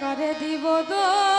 করে দিব দোষ